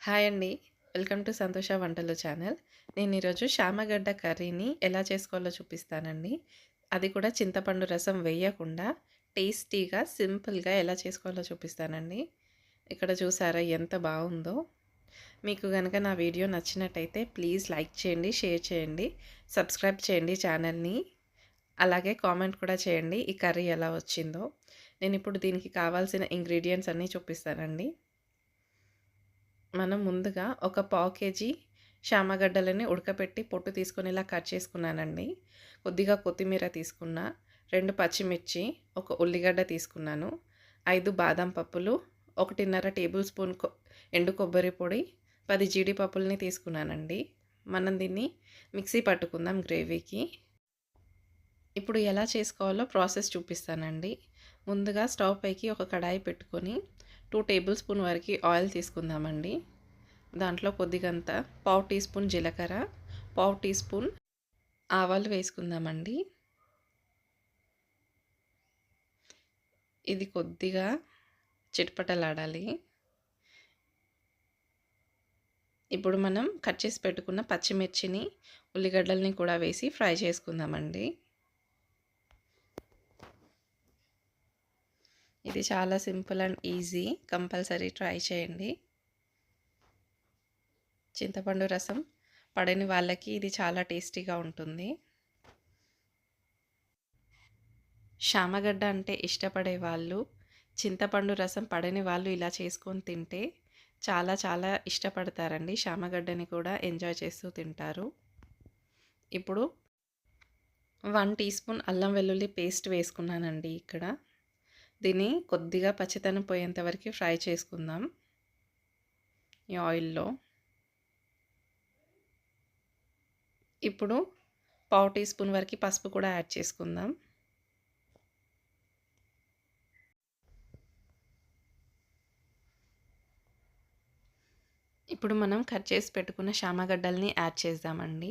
Hi అండి. Welcome to సంతోష వంటలు ఛానల్. నేను ఈరోజు శామగడ్డ కర్రీని ఎలా చేసుకోవాలో చూపిస్తానండి. అది కూడా చింతపండు రసం వేయకుండా టేస్టీగా, సింపుల్‌గా ఎలా చేసుకోవాలో చూపిస్తానండి. ఇక్కడ చూసారా ఎంత బాగుందో మీకు కనుక నా వీడియో నచ్చినట్టయితే ప్లీజ్ లైక్ చేయండి, షేర్ చేయండి, సబ్స్క్రైబ్ చేయండి ఛానల్‌ని. అలాగే కామెంట్ కూడా చేయండి ఈ కర్రీ ఎలా వచ్చిందో. నేను ఇప్పుడు దీనికి కావాల్సిన ఇంగ్రీడియంట్స్ అన్నీ చూపిస్తానండి. మనం ముందుగా ఒక పావు కేజీ శామగడ్డలని ఉడకపెట్టి పొట్టు తీసుకొని ఇలా కట్ చేసుకున్నానండి. కొద్దిగా కొత్తిమీర తీసుకున్నా, రెండు పచ్చిమిర్చి, ఒక ఉల్లిగడ్డ తీసుకున్నాను, ఐదు బాదం పప్పులు, 1:30 టేబుల్ స్పూన్ కొ ఎండు కొబ్బరి పొడి, పది జీడిపప్పుల్ని తీసుకున్నానండి. మనం దీన్ని మిక్సీ పట్టుకుందాం గ్రేవీకి. ఇప్పుడు ఎలా చేసుకోవాలో ప్రాసెస్ చూపిస్తానండి. ముందుగా స్టవ్ పైకి ఒక కడాయి పెట్టుకొని టూ టేబుల్ స్పూన్ వరకు ఆయిల్ తీసుకుందామండి. దాంట్లో కొద్దిగంత పావు టీ స్పూన్ జీలకర్ర, పావు టీ స్పూన్ ఆవాలు వేసుకుందామండి. ఇది కొద్దిగా చిటపటలాడాలి. ఇప్పుడు మనం కట్ చేసి పెట్టుకున్న పచ్చిమిర్చిని, ఉల్లిగడ్డల్ని కూడా వేసి ఫ్రై చేసుకుందామండి. ఇది చాలా simple and easy. Compulsory try చేయండి. చింతపండు రసం పడని వాళ్ళకి ఇది చాలా టేస్టీగా ఉంటుంది. శామగడ్డ అంటే ఇష్టపడే వాళ్ళు, చింతపండు రసం పడని వాళ్ళు ఇలా చేసుకొని తింటే చాలా చాలా ఇష్టపడతారండి. శామగడ్డని కూడా ఎంజాయ్ చేస్తూ తింటారు. ఇప్పుడు వన్ టీ స్పూన్ అల్లం వెల్లుల్లి పేస్ట్ వేసుకున్నానండి ఇక్కడ. దీన్ని కొద్దిగా పచ్చితనం పోయేంత వరకు ఫ్రై చేసుకుందాం. ఈ ఆయిల్‌లో. ఇప్పుడు పావు టీ స్పూన్ వరకు పసుపు కూడా యాడ్ చేసుకుందాం. ఇప్పుడు మనం కట్ చేసి పెట్టుకున్న శామగడ్డల్ని యాడ్ చేద్దామండి.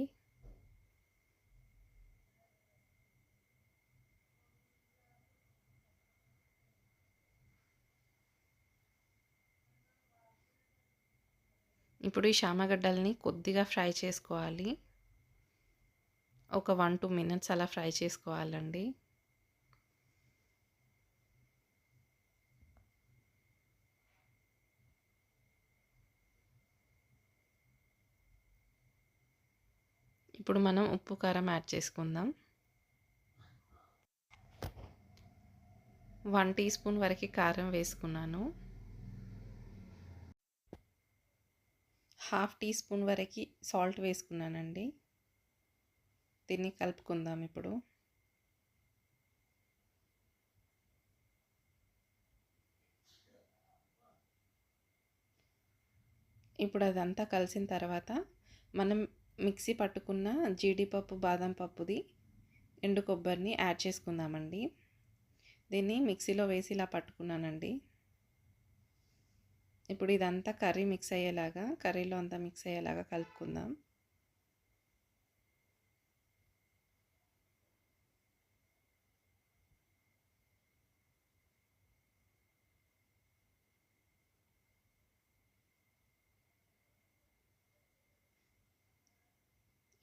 ఇప్పుడు ఈ శామగడ్డల్ని కొద్దిగా ఫ్రై చేసుకోవాలి. ఒక 1, 2 మినిట్స్ అలా ఫ్రై చేసుకోవాలండి. ఇప్పుడు మనం ఉప్పు, కారం యాడ్ చేసుకుందాం. వన్ టీ స్పూన్ వరకు కారం వేసుకున్నాను. హాఫ్ టీ స్పూన్ వరకి సాల్ట్ వేసుకున్నానండి. దీన్ని కలుపుకుందాం ఇప్పుడు. ఇప్పుడు అదంతా కలిసిన తర్వాత మనం మిక్సీ పట్టుకున్న జీడిపప్పు, బాదం పప్పుది, ఎండు కొబ్బరిని యాడ్ చేసుకుందామండి. దీన్ని మిక్సీలో వేసి ఇలా పట్టుకున్నానండి. ఇప్పుడు ఇదంతా కర్రీ మిక్స్ అయ్యేలాగా కర్రీలో అంతా మిక్స్ అయ్యేలాగా కలుపుకుందాం.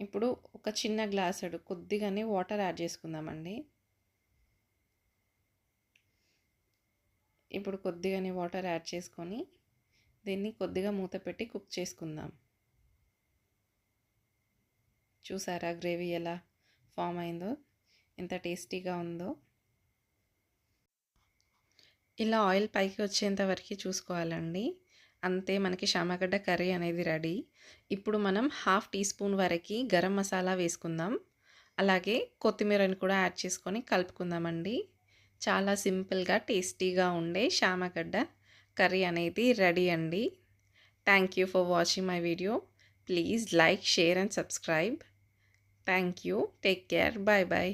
ఇప్పుడు ఒక చిన్న గ్లాసుడు కొద్దిగానే వాటర్ యాడ్ చేసుకుందామండి. ఇప్పుడు కొద్దిగానే వాటర్ యాడ్ చేసుకొని దీన్ని కొద్దిగా మూత పెట్టి కుక్ చేసుకుందాం. చూసారా గ్రేవీ ఎలా ఫామ్ అయిందో? ఎంత టేస్టీగా ఉందో? ఇలా ఆయిల్ పైకి వచ్చేంత వరకు చూసుకోవాలండి. అంతే మనకి శామగడ్డ కర్రీ అనేది రెడీ. ఇప్పుడు మనం హాఫ్ టీ స్పూన్ వరకి గరం మసాలా వేసుకుందాం. అలాగే కొత్తిమీరని కూడా యాడ్ చేసుకొని కలుపుకుందామండి. చాలా సింపుల్‌గా, టేస్టీగా ఉండే శామగడ్డ కర్రీ అనేది రెడీ అండి. Thank you for watching my video. Please like, share and subscribe. Thank you. Take care. Bye bye